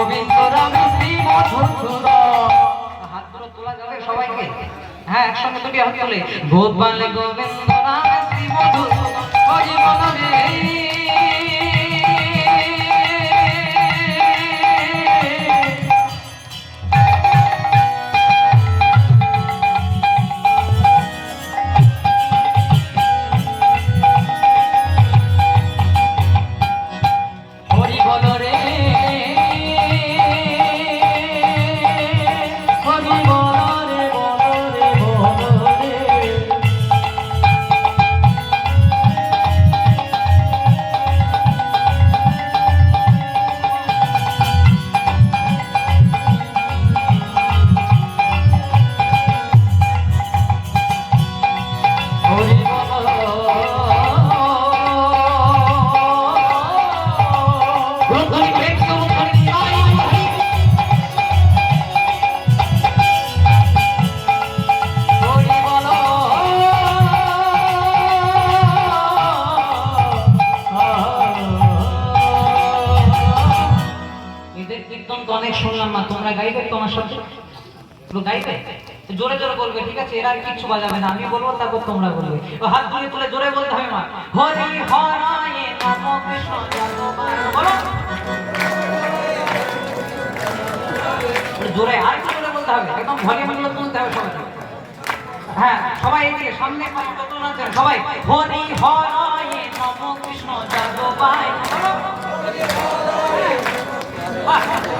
গোবিন্দ রামে শ্রী মধুসূদন। হাত তোলা যাবে সবাইকে। হ্যাঁ একসঙ্গে দুটি হাত তোলে। গোপাল গোবিন্দ রামে তো অনেক শুনলাম না, তোমরা গাইবে তো আমার সাথে? গাইবে? জোরে জোরে বলবে, ঠিক আছে, এরা কিচ্ছু বাজাবে না, আমি বলব, তারপর তোমরা বলবে। হাত তুলে তুলে জোরে বলতে হবে মা। হরি জোরে আর একটু জোরে বলতে হবে, একদম ভলিউম তুলতে হবে সবাই হ্যাঁ সবাই এদিকে সামনে সবাই। হরি হরায়ে নমো কৃষ্ণ বলো। বাহ।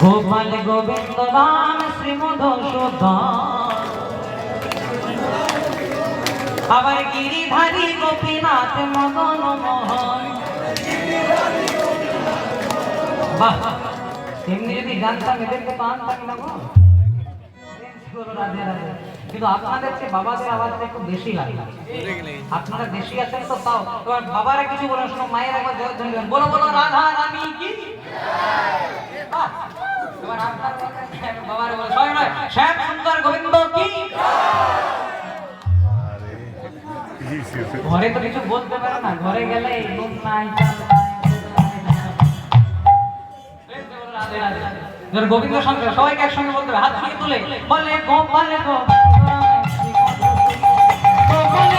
গোপাল গোবিন্দ রাম শ্রী মধুসূদন আবার গিরিধারী গোপীনাথ মদন মোহন। বাহ, এমনি যদি জানতাম এদেরকে তো আনতাম। কিন্তু আপনাদের চেয়ে বাবাদের আওয়াজটা একটু বেশি লাগে। আপনারা বেশি আছেন তো তাও। বাবারা কিছু বলেন শোনো মায়ের একবার বলো বলো, রাধা, রানী, কি বাহ! এবার আপনার কথা বাবারে বলো সবাই নয় শ্যাম সুন্দর ঘরে তো কিছু বলতে পারে না, ঘরে গেলে গোবিন্দ সঙ্গে সবাইকে একসঙ্গে বলতে হাত দিয়ে তুলে। বলে গোপাল শ্রী গোপাল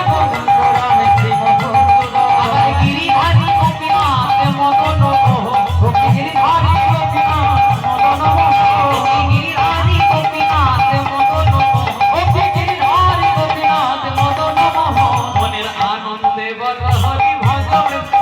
হরি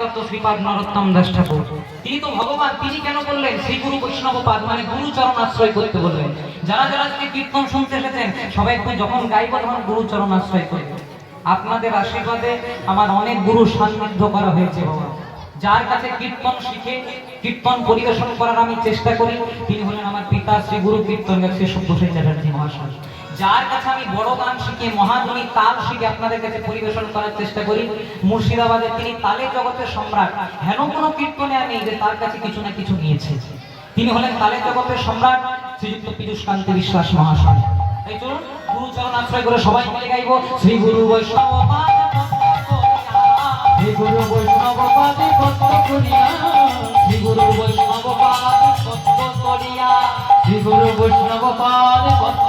তত্ত্ব শ্রীপাদ নরোত্তম দাস ঠাকুর। তিনি তো ভগবান, তিনি কেন শ্রী গুরু বৈষ্ণব পাদ মানে গুরু চরণ আশ্রয় করতে বললেন। যারা যারা কীর্তন শুনতে এসেছেন, সবাই যখন গাইব তখন গুরু চরণ আশ্রয় আপনাদের আশীর্বাদে আমার অনেক গুরু সান্নিধ্য করা হয়েছে যার কাছে কীর্তন শিখে, কীর্তন পরিবেশন করার আমি চেষ্টা করি, তিনি হলেন আমার পিতা শ্রী গুরু কীর্তন শ্রী চ্যাটার্জি মহাশয়। যার কাছে আমি বড় গান শিখে মহাধুনী তাল শিখে আপনাদের কাছে পরিবেশন করার চেষ্টা করি মুর্শিদাবাদে তিনি তালের জগতের সম্রাট। হেন কোনো কীর্তনে আমি যে তার কাছে কিছু না কিছু নিয়েছে তিনি হলেন তালের জগতের সম্রাট, শ্রীযুক্ত পীযুষ কান্তি বিশ্বাস মহাশয়। এই চলুন গুরুচরণ আশ্রয় করে সবাই মিলে গাইব। শ্রী গুরু বৈষ্ণব শ্রী গুরু বৈষ্ণব পাদে কত করিয়া। শ্রী গুরু বৈষ্ণব পাদে কত করিয়া। শ্রী গুরু বৈষ্ণব পাদে কত